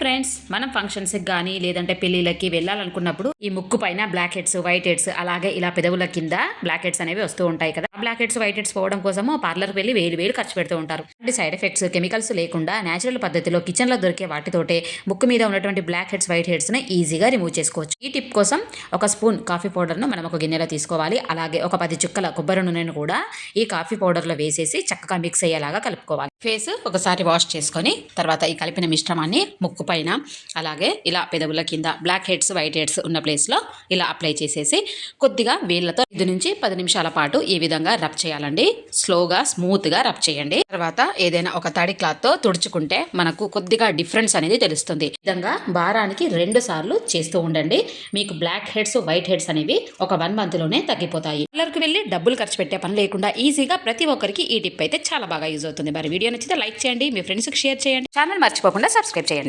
Friends మనం ఫంక్షన్స్కి కానీ లేదంటే పెళ్ళిళ్ళకి వెళ్ళాలనుకున్నప్పుడు ఈ ముక్కు పైన బ్లాక్ హెడ్స్ వైట్ హెడ్స్ అలాగే ఇలా పెదవుల కింద బ్లాక్ హెడ్స్ అనేవి వస్తూ ఉంటాయి కదా. బ్లాక్ హెడ్స్ వైట్ హెడ్స్ పోవడం కోసము పార్లర్కి వెళ్ళి వేలు వేలు ఖర్చు పెడుతూ ఉంటారు. అంటే సైడ్ ఎఫెక్ట్స్ కెమికల్స్ లేకుండా న్యాచురల్ పద్ధతిలో కిచెన్లో దొరికే వాటితోటే ముక్కు మీద ఉన్నటువంటి బ్లాక్ హెడ్స్ వైట్ హెడ్స్ని ఈజీగా రిమూవ్ చేసుకోవచ్చు. ఈ టిప్ కోసం ఒక స్పూన్ కాఫీ పౌడర్ను మనం ఒక గిన్నెలో తీసుకోవాలి. అలాగే ఒక పది చుక్కల కొబ్బరి నూనెను కూడా ఈ కాఫీ పౌడర్లో వేసేసి చక్కగా మిక్స్ అయ్యేలాగా కలుపుకోవాలి. ఫేస్ ఒకసారి వాష్ చేసుకొని తర్వాత ఈ కలిపిన మిశ్రమాన్ని ముక్కు పైన అలాగే ఇలా పెదవుల కింద బ్లాక్ హెడ్స్ వైట్ హెడ్స్ ఉన్న ప్లేస్లో ఇలా అప్లై చేసేసి కొద్దిగా వేళ్ళతో ఐదు నుంచి పది నిమిషాల పాటు ఈ విధంగా రబ్ చేయాలండి. స్లోగా స్మూత్గా రబ్ చేయండి. తర్వాత ఏదైనా ఒక తడి క్లాత్తో తుడుచుకుంటే మనకు కొద్దిగా డిఫరెన్స్ అనేది తెలుస్తుంది. ఈ విధంగా వారానికి రెండు సార్లు చేస్తూ ఉండండి. మీకు బ్లాక్ హెడ్స్ వైట్ హెడ్స్ అనేవి ఒక వన్ మంత్లోనే తగ్గిపోతాయి. పార్లర్కి వెళ్ళి డబ్బులు ఖర్చు పెట్టే పని లేకుండా ఈజీగా ప్రతి ఒక్కరికి ఈ టిప్ అయితే చాలా బాగా యూజ్ అవుతుంది. మరి వీడియో వీడియో నచ్చితే లైక్ చేయండి మీ ఫ్రెండ్స్కి షేర్ చేయండి. ఛానల్ మర్చిపోకుండా సబ్స్క్రైబ్ చేయండి.